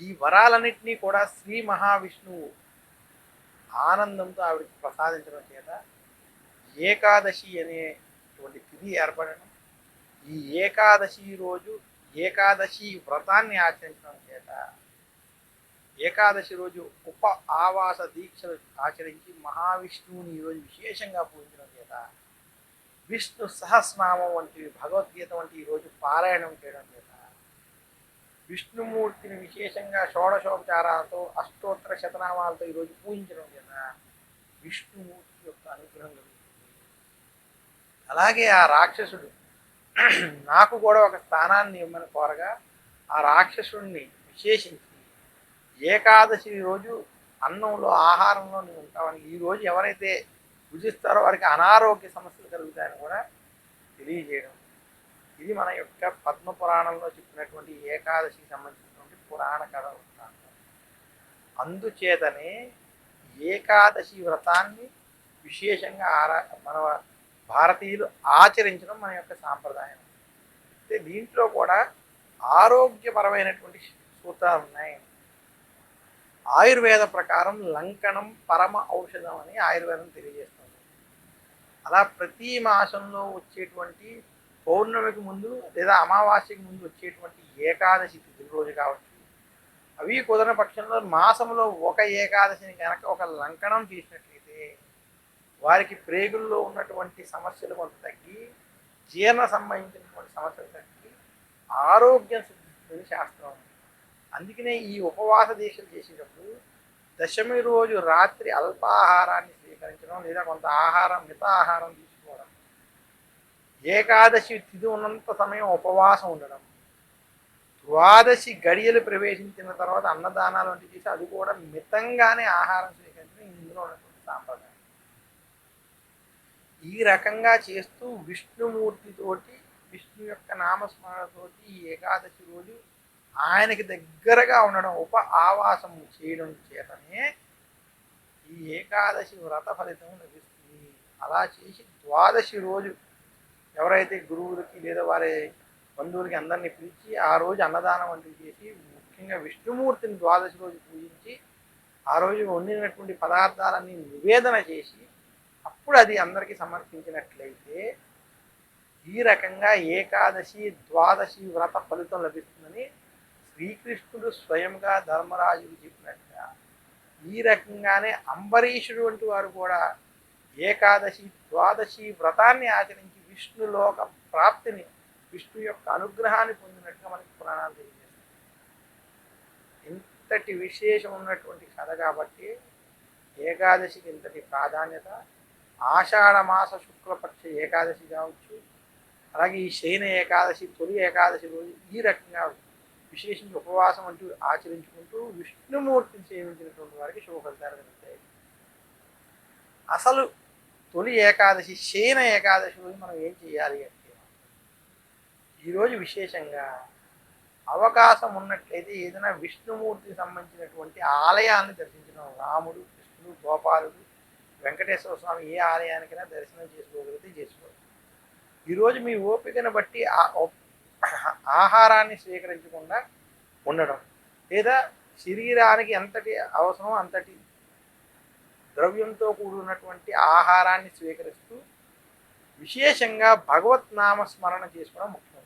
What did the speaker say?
ఈ వరాలన్నింటినీ కూడా శ్రీ మహావిష్ణువు ఆనందంతో ఆవిడకి ప్రసాదించడం చేత ఏకాదశి అనేటువంటి తిథి ఏర్పడడం ఈ ఏకాదశి రోజు ఏకాదశి వ్రతాన్ని ఆచరించడం చేత ఏకాదశి రోజు ఉప ఆవాస దీక్షలు ఆచరించి మహావిష్ణువుని ఈరోజు విశేషంగా పూజించడం చేత విష్ణు సహస్రనామం వంటి భగవద్గీత వంటి ఈరోజు పారాయణం చేయడం చేత విష్ణుమూర్తిని విశేషంగా షోడశోపచారాలతో అష్టోత్తర శతనామాలతో ఈరోజు పూజించడం చేత విష్ణుమూర్తి యొక్క అనుగ్రహం కలుగుతుంది. అలాగే ఆ రాక్షసుడు నాకు కూడా ఒక స్థానాన్ని ఇవ్వమని కోరగా ఆ రాక్షసుడిని విశేషించి ఏకాదశి రోజు అన్నంలో ఆహారంలో నువ్వు ఉంటావని ఈరోజు ఎవరైతే భుజిస్తారో వారికి అనారోగ్య సమస్యలు కలుగుతాయని కూడా తెలియజేయడం ఇది మన యొక్క పద్మ పురాణంలో చెప్పినటువంటి ఏకాదశికి సంబంధించినటువంటి పురాణ కథ వృత్తాంతం అందుచేతనే ఏకాదశి వ్రతాన్ని విశేషంగా ఆరా మన భారతీయులు ఆచరించడం మన యొక్క సాంప్రదాయం. అయితే దీంట్లో కూడా ఆరోగ్యపరమైనటువంటి సూత్రాలు ఉన్నాయి. ఆయుర్వేద ప్రకారం లంకణం పరమ ఔషధం అని ఆయుర్వేదం తెలియజేస్తుంది. అలా ప్రతి మాసంలో వచ్చేటువంటి పౌర్ణమికి ముందు లేదా అమావాస్యకి ముందు వచ్చేటువంటి ఏకాదశి రోజు కావచ్చు అవి కుదరని పక్షంలో మాసంలో ఒక ఏకాదశిని కనుక ఒక లంకనం చేసినట్లయితే వారికి ప్రేగుల్లో ఉన్నటువంటి సమస్యలు కొంత తగ్గి జీర్ణ సంబంధించినటువంటి సమస్యలు తగ్గి ఆరోగ్యం సిద్ధిస్తుంది శాస్త్రం. అందుకనే ఈ ఉపవాస దీక్షలు చేసేటప్పుడు దశమి రోజు రాత్రి అల్పాహారాన్ని స్వీకరించడం లేదా కొంత ఆహారం మిత ఆహారం ఏకాదశి తిథి ఉన్నంత సమయం ఉపవాసం ఉండడం. ద్వాదశి గడియలు ప్రవేశించిన తర్వాత అన్నదానాలు వంటివి చేసి అది కూడా మితంగానే ఆహారం స్వీకరించడం ఇందులో ఉన్నటువంటి సాంప్రదాయం. ఈ రకంగా చేస్తూ విష్ణుమూర్తితోటి విష్ణు యొక్క నామస్మరణతోటి ఈ ఏకాదశి రోజు ఆయనకి దగ్గరగా ఉండడం ఉప ఆవాసం చేయడం చేతనే ఈ ఏకాదశి వ్రత ఫలితం లభిస్తుంది. అలా చేసి ద్వాదశి రోజు ఎవరైతే గురువులకి లేదా వారి బంధువులకి అందరినీ పిలిచి ఆ రోజు అన్నదానం వంటివి చేసి ముఖ్యంగా విష్ణుమూర్తిని ద్వాదశి రోజు పూజించి ఆ రోజు వండినటువంటి పదార్థాలన్నీ నివేదన చేసి అప్పుడు అది అందరికీ సమర్పించినట్లయితే ఈ రకంగా ఏకాదశి ద్వాదశి వ్రత ఫలితం లభిస్తుందని శ్రీకృష్ణుడు స్వయంగా ధర్మరాజుకు చెప్పినట్టుగా ఈ రకంగానే అంబరీషుడు వంటి వారు కూడా ఏకాదశి ద్వాదశి వ్రతాన్ని ఆచరించి విష్ణులోక ప్రాప్తిని విష్ణు యొక్క అనుగ్రహాన్ని పొందినట్టుగా మనకి పురాణాలు తెలియజేస్తాయి. ఇంతటి విశేషం ఉన్నటువంటి కథ కాబట్టి ఏకాదశికి ఇంతటి ప్రాధాన్యత ఆషాఢమాస శుక్లపక్ష ఏకాదశి కావచ్చు అలాగే ఈ శయన ఏకాదశి తొలి ఏకాదశి రోజు ఈ రకంగా విశేషించి ఉపవాసం అంటూ ఆచరించుకుంటూ విష్ణుమూర్తిని సేవించినటువంటి వారికి శుభ ఫలితాలు కలుగుతాయి. అసలు తొలి ఏకాదశి శయన ఏకాదశి రోజు మనం ఏం చేయాలి అంటే ఈరోజు విశేషంగా అవకాశం ఉన్నట్లయితే ఏదైనా విష్ణుమూర్తికి సంబంధించినటువంటి ఆలయాన్ని దర్శించడం రాముడు కృష్ణుడు గోపాలుడు వెంకటేశ్వర స్వామి ఏ ఆలయానికైనా దర్శనం చేసుకోగలిగితే చేసుకోవచ్చు. ఈరోజు మీ ఓపికను బట్టి ఆ- ఆహారాన్ని స్వీకరించకుండా ఉండడం లేదా శరీరానికి ఎంతటి అవసరం అంతటి ద్రవ్యంతో కూడినటువంటి ఆహారాన్ని స్వీకరిస్తూ విశేషంగా భగవత్ నామ స్మరణ చేసుకోవడం ముఖ్యం.